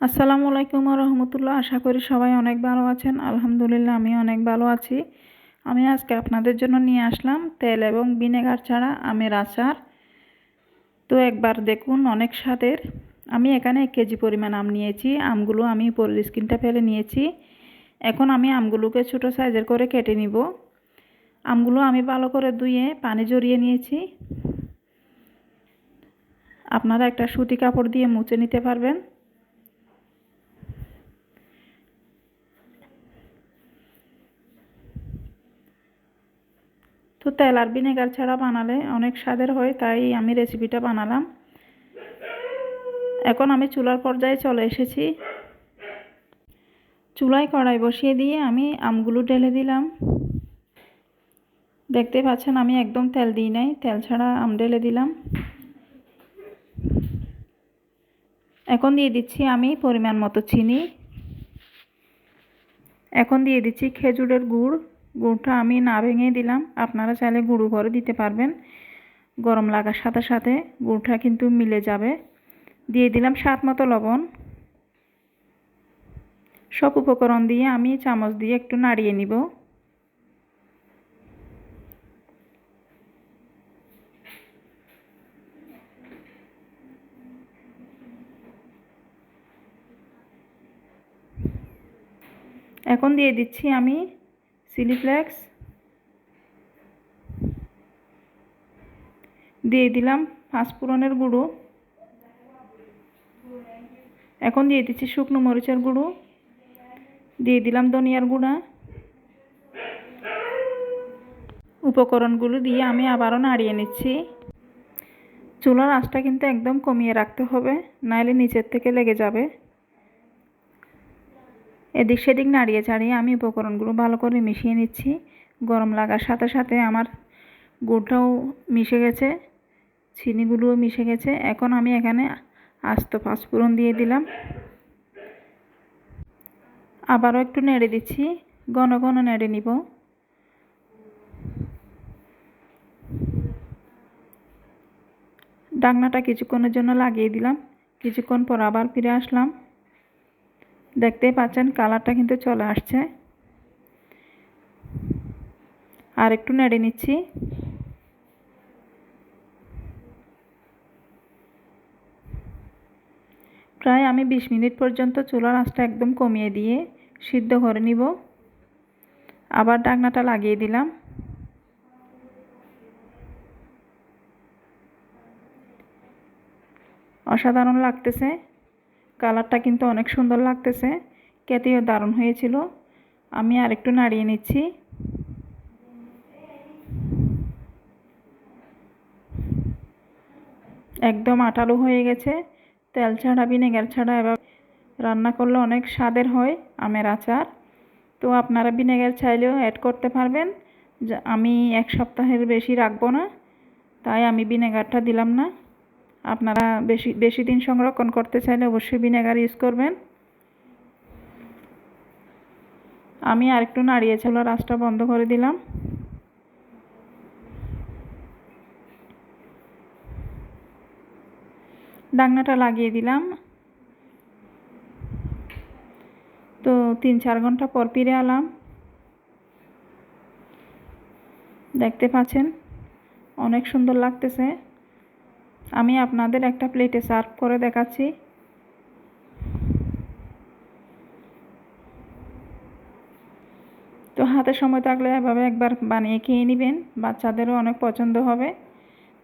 আসসালামু আলাইকুম রহমতুল্লাহ। আশা করি সবাই অনেক ভালো আছেন। আলহামদুলিল্লাহ আমি অনেক ভালো আছি। আমি আজকে আপনাদের জন্য নিয়ে আসলাম তেল এবং ভিনেগার ছাড়া আমের আচার। তো একবার দেখুন অনেক স্বাদের। আমি এখানে এক কেজি পরিমাণ আম নিয়েছি। আমগুলো আমি পরের স্কিনটা ফেলে নিয়েছি। এখন আমি আমগুলোকে ছোটো সাইজের করে কেটে নিব। আমগুলো আমি ভালো করে ধুয়ে পানি জড়িয়ে নিয়েছি। আপনারা একটা সুতি কাপড় দিয়ে মুছে নিতে পারবেন। তো তেল আর ভিনেগার ছাড়া বানালে অনেক স্বাদের হয়, তাই আমি রেসিপিটা বানালাম। এখন আমি চুলার পর্যায়ে চলে এসেছি। চুলায় কড়াই বসিয়ে দিয়ে আমি আমগুলো ঢেলে দিলাম। দেখতে পাচ্ছেন আমি একদম তেল দিই নাই, তেল ছাড়া আম ঢেলে দিলাম। এখন দিয়ে দিচ্ছি আমি পরিমাণ মতো চিনি। এখন দিয়ে দিচ্ছি খেজুরের গুড়। গুড়টা আমি না ভেঙে দিলাম। আপনারা চাইলে গুঁড়ো করে দিতে পারবেন। গরম লাগার সাথে সাথে গুড়টা কিন্তু মিলে যাবে। দিয়ে দিলাম স্বাদ মতো লবণ। সব উপকরণ দিয়ে আমি চামচ দিয়ে একটু নাড়িয়ে নিব। এখন দিয়ে দিচ্ছি আমি চিলি ফ্লেক্স দিয়ে দিলাম পাঁচফোড়নের গুঁড়ো। এখন দিয়ে দিচ্ছি শুকনো মরিচের গুঁড়ো। দিয়ে দিলাম ধনিয়ার গুঁড়া। উপকরণগুলো দিয়ে আমি আবারও নাড়িয়ে নিচ্ছি। চুলার আঁচটা কিন্তু একদম কমিয়ে রাখতে হবে, নাইলে নিচের থেকে লেগে যাবে। এদিক সেদিক নাড়িয়ে চাড়িয়ে আমি উপকরণগুলো ভালো করে মিশিয়ে নিচ্ছি। গরম লাগার সাথে সাথে আমার গুড়টাও মিশে গেছে, চিনিগুলোও মিশে গেছে। এখন আমি এখানে আস্ত পাঁচফোড়ন দিয়ে দিলাম। আবারও একটু নেড়ে দিচ্ছি, ঘন ঘন নেড়ে নিব। ডাকনাটা কিছুক্ষণের জন্য লাগিয়ে দিলাম, কিছুক্ষণ পর আবার ফিরে আসলাম। দেখতেই পাচ্ছেন কালারটা কিন্তু চলে আসছে। আর একটু নেড়ে নিচ্ছি। প্রায় আমি বিশ মিনিট পর্যন্ত চুলার আঁচটা একদম কমিয়ে দিয়ে সিদ্ধ করে নিব। আবার ডাকনাটা লাগিয়ে দিলাম। অসাধারণ লাগতেছে। কালারটা কিন্তু অনেক সুন্দর লাগতেছে। খেতেও দারুণ হয়েছিল। আমি আর একটু নাড়িয়ে নিচ্ছি। একদম আটালো হয়ে গেছে। তেল ছাড়া, ভিনেগার ছাড়া এবার রান্না করলে অনেক স্বাদের হয় আমের আচার। তো আপনারা ভিনেগার চাইলেও অ্যাড করতে পারবেন। আমি এক সপ্তাহের বেশি রাখব না। তাই আমি ভিনেগারটা দিলাম না। আপনারা বেশি বেশি দিন সংরক্ষণ করতে চাইলে অবশ্যই ভিনেগার ইউজ করবেন। আমি আরেকটু নাড়িয়ে চলো রাসটা বন্ধ করে দিলাম। ডাকনাটা লাগিয়ে দিলাম। তো তিন চার ঘণ্টা পর ফিরে আলাম দেখতে পাচ্ছেন, অনেক সুন্দর লাগতেছে। আমি আপনাদের একটা প্লেটে সার্ভ করে দেখাচ্ছি। তো হাতে সময় থাকলে এভাবে একবার বানিয়ে খেয়ে নেবেন, বাচ্চাদেরও অনেক পছন্দ হবে।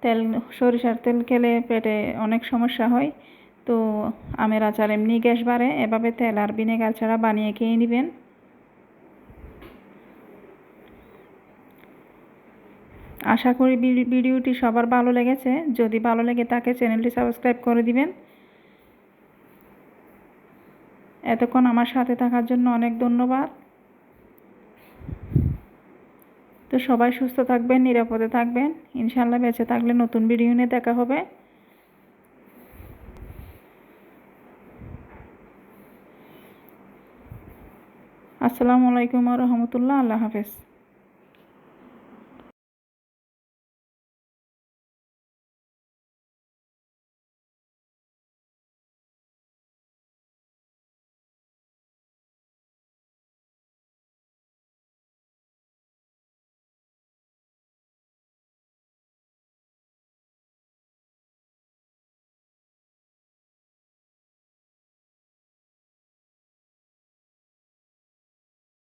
তেল, সরিষার তেল খেলে পেটে অনেক সমস্যা হয়। তো আমের আচার এমনি গ্যাস বাড়ে, এভাবে তেল আর ভিনেগার ছাড়া বানিয়ে খেয়ে নেবেন। আশা করি ভিডিওটি সবার ভালো লেগেছে। যদি ভালো লেগে থাকে, চ্যানেলটি সাবস্ক্রাইব করে দিবেন। এতক্ষণ আমার সাথে থাকার জন্য অনেক ধন্যবাদ। তো সবাই সুস্থ থাকবেন, নিরাপদে থাকবেন। ইনশাল্লাহ বেঁচে থাকলে নতুন ভিডিও নিয়ে দেখা হবে। আসসালামু আলাইকুম রহমতুল্লাহ। আল্লাহ হাফেজ।